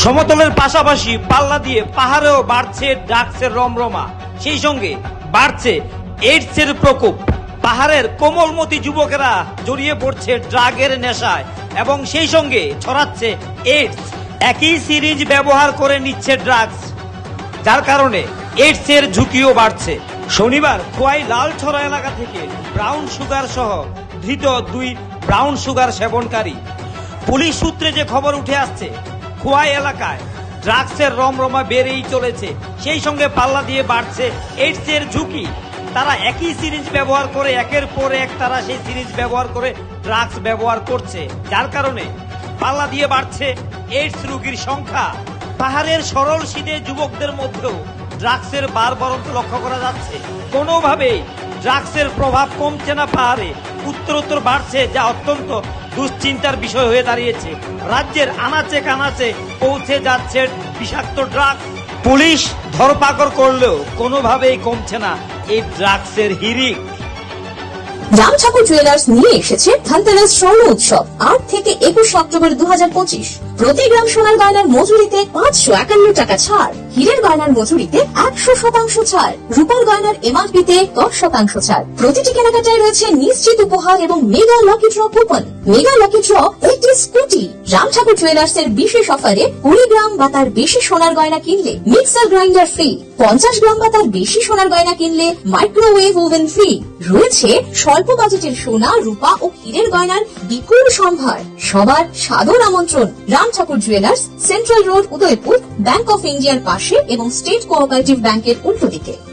সমতলের পাশাপাশি পাল্লা দিয়ে পাহাড়েও বাড়ছে ড্রাগসের রমরমা। সেই সঙ্গে বাড়ছে এইডসের প্রকোপ। পাহাড়ের কোমলমতি যুবকেরা জড়িয়ে পড়ছে ড্রাগের নেশায় এবং সেই সঙ্গে ছড়াচ্ছে এইডস। একই সিরিজ ব্যবহার করে নিচ্ছে ড্রাগস, যার কারণে এইডস এর ঝুঁকিও বাড়ছে। শনিবার খোয়াই লালছড়া এলাকা থেকে ব্রাউন সুগার সহ ধৃত দুই ব্রাউন সুগার সেবনকারী। পুলিশ সূত্রে যে খবর উঠে আসছে খোয়াই এলাকায়। ড্রাগসের রমরমা বেড়েই চলেছে। সেই সঙ্গে পাল্লা দিয়ে বাড়ছে এইডস এর ঝুঁকি। তারা একই সিরিজ ব্যবহার করে, একের পর এক তারা সেই সিরিজ ব্যবহার করে ড্রাগস ব্যবহার করছে। যার কারণে পাল্লা দিয়ে বাড়ছে এইডস রোগীর সংখ্যা। পাহাড়ের সরল শীতে যুবকদের মধ্যেও ড্রাগসের বারবরন্ত লক্ষ্য করা যাচ্ছে। কোনোভাবেই ড্রাগসের প্রভাব কমছে না পাহাড়ে। উত্তরোত্তর বাড়ছে, যা অত্যন্ত দুশ্চিন্তার বিষয় হয়ে দাঁড়িয়েছে। রাজ্যের আনাচে কানাচে পৌঁছে যাচ্ছে বিষাক্ত ড্রাগ। পুলিশ ধরপাকড় করলেও কোনোভাবেই কমছে না এই ড্রাগসের হিরিক রামঠাকুর জুয়েলার্স নিয়ে এসেছে ধনতেরাস স্বর্ণ উৎসব, আট থেকে একুশ অক্টোবর দু হাজার পঁচিশ। প্রতি গ্রাম সোনার গয়নার মজুরিতে পাঁচশো একান্ন টাকা ছাড়। হীরের গয়নার মজুরিতে একশো শতাংশ ছাড়। রূপার গয়নার এমআরপিতে দশ শতাংশ ছাড়। প্রতিটি কেনাকাটায় রয়েছে নিশ্চিত উপহার এবং mega lucky draw coupon. Mega lucky draw একটি স্কুটি রাম ঠাকুর জুয়েলার্স এর বিশেষ অফারে কুড়ি গ্রাম বা তার বেশি সোনার গয়না কিনলে মিক্সার গ্রাইন্ডার ফ্রি পঞ্চাশ গ্রাম বা তার বেশি সোনার গয়না কিনলে মাইক্রোওয়েভ ওভেন ফ্রি রয়েছে স্বল্প বাজেটের সোনা, রূপা ও হীরের গয়নার বিপুল সম্ভার। সবার সাদর আমন্ত্রণ। Ram Thakur jewellers, central road, Udaipur bank of ইন্ডিয়ার পাশে এবং স্টেট কোঅপারেটিভ ব্যাংকের উল্টো দিকে।